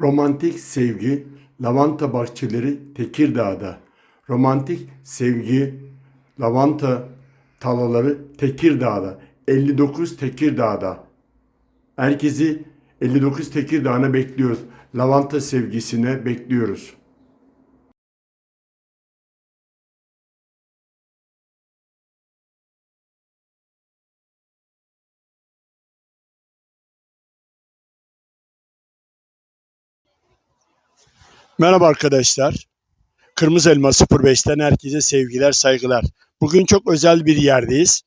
Romantik sevgi lavanta bahçeleri Tekirdağ'da. Romantik sevgi lavanta talaları Tekirdağ'da. 59 Tekirdağ'da. Herkesi 59 Tekirdağ'ına bekliyoruz. Lavanta sevgisine bekliyoruz. Merhaba arkadaşlar. Kırmızı Elma 05'ten herkese sevgiler, saygılar. Bugün çok özel bir yerdeyiz.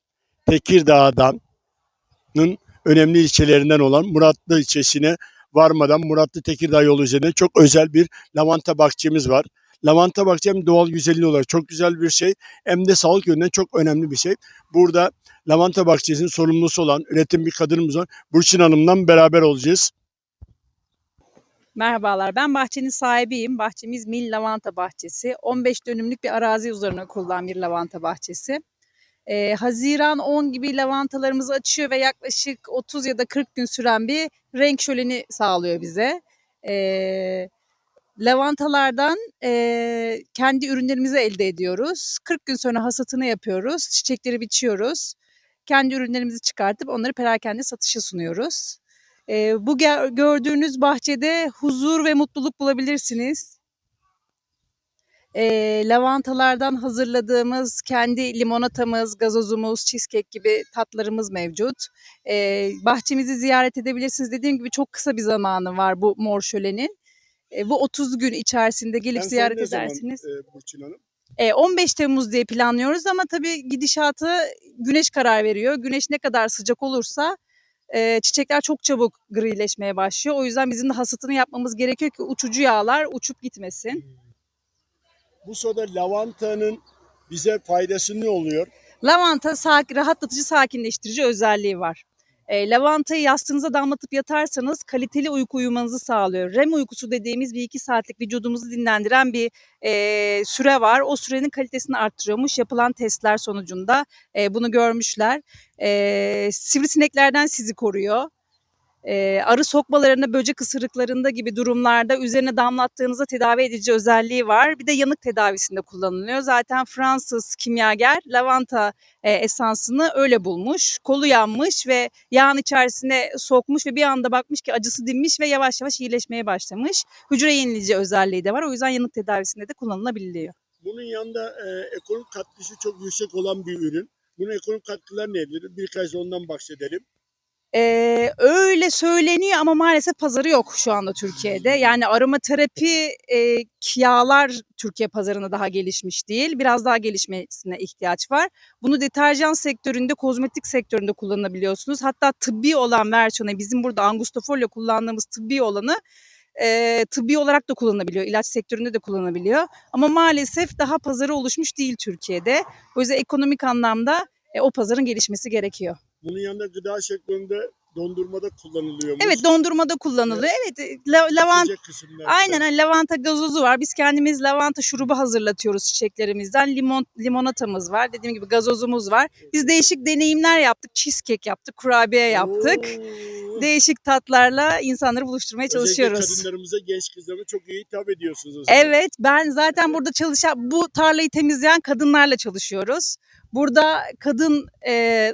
Tekirdağ'danın önemli ilçelerinden olan Muratlı ilçesine varmadan Muratlı Tekirdağ yolu üzerinde çok özel bir lavanta bahçemiz var. Lavanta bahçe hem doğal güzelliği olarak çok güzel bir şey hem de sağlık yönünden çok önemli bir şey. Burada lavanta bahçesinin sorumlusu olan üretim bir kadınımız var. Burçin Hanım'dan beraber olacağız. Merhabalar, ben bahçenin sahibiyim. Bahçemiz Mil Lavanta Bahçesi. 15 dönümlük bir arazi üzerine kurulan bir lavanta bahçesi. Ee, Haziran 10 gibi lavantalarımızı açıyor ve yaklaşık 30 ya da 40 gün süren bir renk şöleni sağlıyor bize. Ee, lavantalardan e, kendi ürünlerimizi elde ediyoruz. 40 gün sonra hasatını yapıyoruz, çiçekleri biçiyoruz. Kendi ürünlerimizi çıkartıp onları perakende satışa sunuyoruz. Eee, bu gördüğünüz bahçede huzur ve mutluluk bulabilirsiniz. Eee, lavantalardan hazırladığımız kendi limonatamız, gazozumuz, cheesecake gibi tatlarımız mevcut. Eee, bahçemizi ziyaret edebilirsiniz. Dediğim gibi çok kısa bir zamanı var bu mor şölenin. Eee, bu 30 gün içerisinde gelip En ziyaret ne zaman, edersiniz. e, Burçin Hanım? Eee, 15 Temmuz diye planlıyoruz ama tabii gidişatı güneş karar veriyor. Güneş ne kadar sıcak olursa eee, çiçekler çok çabuk grileşmeye başlıyor. O yüzden bizim de hasatını yapmamız gerekiyor ki uçucu yağlar uçup gitmesin. Bu sırada lavantanın bize faydası ne oluyor? Lavanta sak- rahatlatıcı, sakinleştirici özelliği var. Eee, lavantayı yastığınıza damlatıp yatarsanız kaliteli uyku uyumanızı sağlıyor. REM uykusu dediğimiz bir iki saatlik vücudumuzu dinlendiren bir eee, süre var. O sürenin kalitesini arttırıyormuş. Yapılan testler sonucunda eee, bunu görmüşler. Eee, sivrisineklerden sizi koruyor. Eee, arı sokmalarında, böcek ısırıklarında gibi durumlarda üzerine damlattığınızda tedavi edici özelliği var. Bir de yanık tedavisinde kullanılıyor. Zaten Fransız kimyager lavanta eee, esansını öyle bulmuş. Kolu yanmış ve yağın içerisine sokmuş ve bir anda bakmış ki acısı dinmiş ve yavaş yavaş iyileşmeye başlamış. Hücre yenileyici özelliği de var. O yüzden yanık tedavisinde de kullanılabiliyor. Bunun yanında e, ekonomik katkısı çok yüksek olan bir ürün. Bunun ekonomik katkıları nedir? Birkaç da ondan bahsedelim. Eee, öyle söyleniyor ama maalesef pazarı yok şu anda Türkiye'de. Yani aromaterapi eee, yağlar Türkiye pazarında daha gelişmiş değil. Biraz daha gelişmesine ihtiyaç var. Bunu deterjan sektöründe, kozmetik sektöründe kullanabiliyorsunuz. Hatta tıbbi olan versiyonu, bizim burada Angustifolia kullandığımız tıbbi olanı eee, tıbbi olarak da kullanılabiliyor. İlaç sektöründe de kullanılabiliyor. Ama maalesef daha pazarı oluşmuş değil Türkiye'de. O yüzden ekonomik anlamda e, o pazarın gelişmesi gerekiyor. Bunun yanında gıda sektöründe dondurmada kullanılıyormuş. Evet dondurmada kullanılıyor. Evet e, la- lavanta. Aynen hani lavanta gazozu var. Biz kendimiz lavanta şurubu hazırlatıyoruz çiçeklerimizden. Limon limonatamız var. Dediğim gibi gazozumuz var. Biz değişik deneyimler yaptık. Cheesecake yaptık, kurabiye yaptık. Oo. Değişik tatlarla insanları buluşturmaya Özellikle çalışıyoruz. kadınlarımıza, genç kızlarıma çok iyi hitap ediyorsunuz. o zaman. Evet, ben zaten burada çalışan bu tarlayı temizleyen kadınlarla çalışıyoruz. Burada kadın e,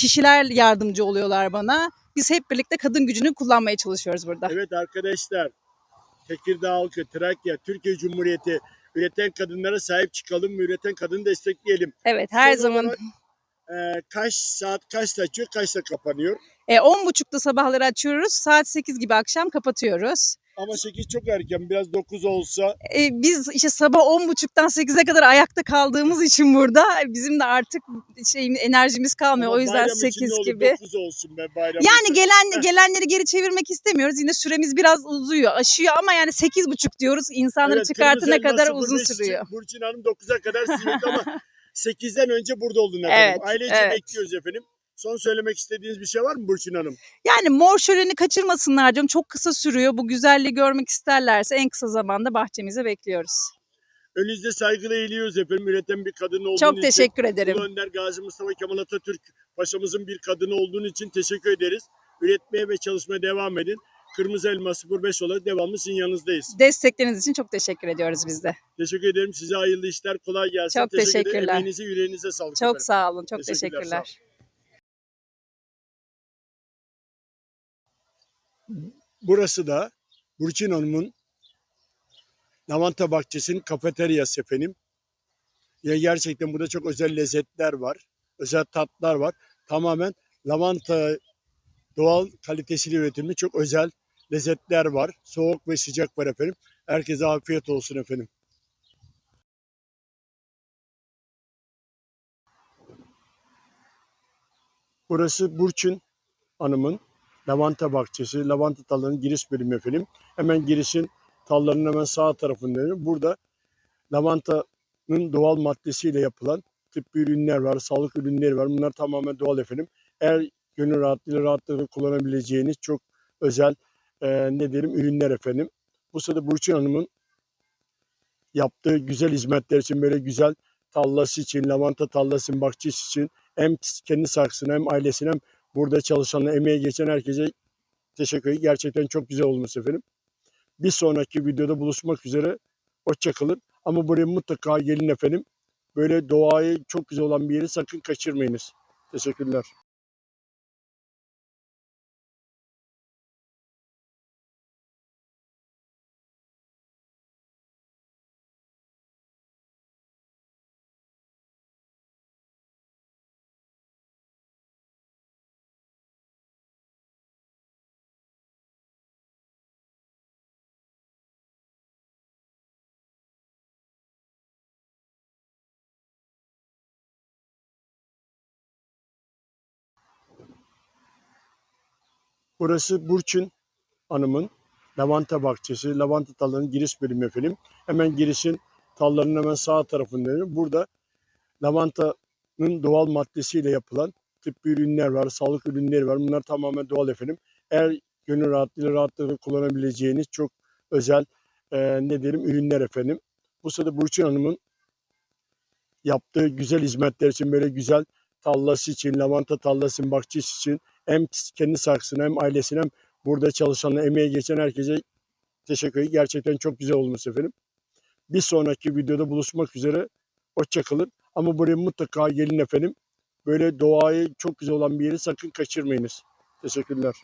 kişiler yardımcı oluyorlar bana. Biz hep birlikte kadın gücünü kullanmaya çalışıyoruz burada. Evet arkadaşlar, Tekirdağ halkı, Trakya, Türkiye Cumhuriyeti üreten kadınlara sahip çıkalım ve üreten kadını destekleyelim. Evet, her Son zaman olarak, e, kaç saat kaçta açıyor, kaçta kapanıyor? E, 10.30'da sabahları açıyoruz. Saat 8 gibi akşam kapatıyoruz. Ama 8 çok erken, biraz 9 olsa E, biz işte sabah 10.30'dan 8'e kadar ayakta kaldığımız için burada bizim de artık şey enerjimiz kalmıyor. ama o yüzden bayram için 8 ne olur, gibi. 9 olsun be bayram. Yani için. gelen Heh. gelenleri geri çevirmek istemiyoruz. Yine süremiz biraz uzuyor, aşıyor ama yani 8.30 diyoruz. İnsanları Evet, çıkartana kadar uzun 05 için sürüyor. Burçin Hanım 9'a kadar simit ama 8'den önce burada olun efendim. Evet, Ailece evet. bekliyoruz efendim. Son söylemek istediğiniz bir şey var mı Burçin Hanım? Yani mor şöleni kaçırmasınlar diyorum. Çok kısa sürüyor. Bu güzelliği görmek isterlerse en kısa zamanda bahçemize bekliyoruz. Önünüzde saygıyla eğiliyoruz efendim. Üreten bir kadın olduğunuz Çok için. teşekkür ederim. Ulu Önder Gazi Mustafa Kemal Atatürk Paşamızın bir kadını olduğun için teşekkür ederiz. Üretmeye ve çalışmaya devam edin. Kırmızı Elma 05 olarak devamlı sizin yanınızdayız. Destekleriniz için çok teşekkür ediyoruz biz de. Teşekkür ederim. Size hayırlı işler. Kolay gelsin. Çok Teşekkür ederim. teşekkürler. Emeğinize, yüreğinize sağlık. Çok efendim. sağ olun. Çok Teşekkürler, teşekkürler. Burası da Burçin Hanım'ın lavanta bahçesinin kafeteryası efendim. Ya gerçekten burada çok özel lezzetler var. Özel tatlar var. Tamamen lavanta doğal kalitesiyle üretilmiş çok özel lezzetler var. Soğuk ve sıcak var efendim. Herkese afiyet olsun efendim. Burası Burçin Hanım'ın lavanta bahçesi, lavanta tallarının giriş bölümü efendim. Hemen girişin tallarının hemen sağ tarafında. Burada lavantanın doğal maddesiyle yapılan tıbbi ürünler var, sağlık ürünleri var. Bunlar tamamen doğal efendim. Eğer gönül rahatlığıyla rahatlıkla kullanabileceğiniz çok özel e, ne diyelim ürünler efendim. Bu sırada Burçin Hanım'ın yaptığı güzel hizmetler için böyle güzel tallası için, lavanta tallası bahçesi için hem kendi saksına hem ailesine hem burada çalışanlara, emeği geçen herkese teşekkür ederim. Gerçekten çok güzel olmuş efendim. Bir sonraki videoda buluşmak üzere. Hoşçakalın. Ama buraya mutlaka gelin efendim. Böyle doğayı çok güzel olan bir yeri sakın kaçırmayınız. Teşekkürler. Burası Burçin Hanım'ın lavanta bahçesi, lavanta tallarının giriş bölümü efendim. Hemen girişin tallarının hemen sağ tarafında. Burada lavantanın doğal maddesiyle yapılan tıbbi ürünler var, sağlık ürünleri var. Bunlar tamamen doğal efendim. Eğer gönül rahatlığıyla rahatlıkla kullanabileceğiniz çok özel e, ne diyelim ürünler efendim. Bu sırada Burçin Hanım'ın yaptığı güzel hizmetler için böyle güzel tallası için, lavanta tallası bahçesi için hem kendi saksına hem ailesine hem burada çalışanlara, emeği geçen herkese teşekkür ederim. Gerçekten çok güzel olmuş efendim. Bir sonraki videoda buluşmak üzere. Hoşçakalın. Ama buraya mutlaka gelin efendim. Böyle doğayı çok güzel olan bir yeri sakın kaçırmayınız. Teşekkürler.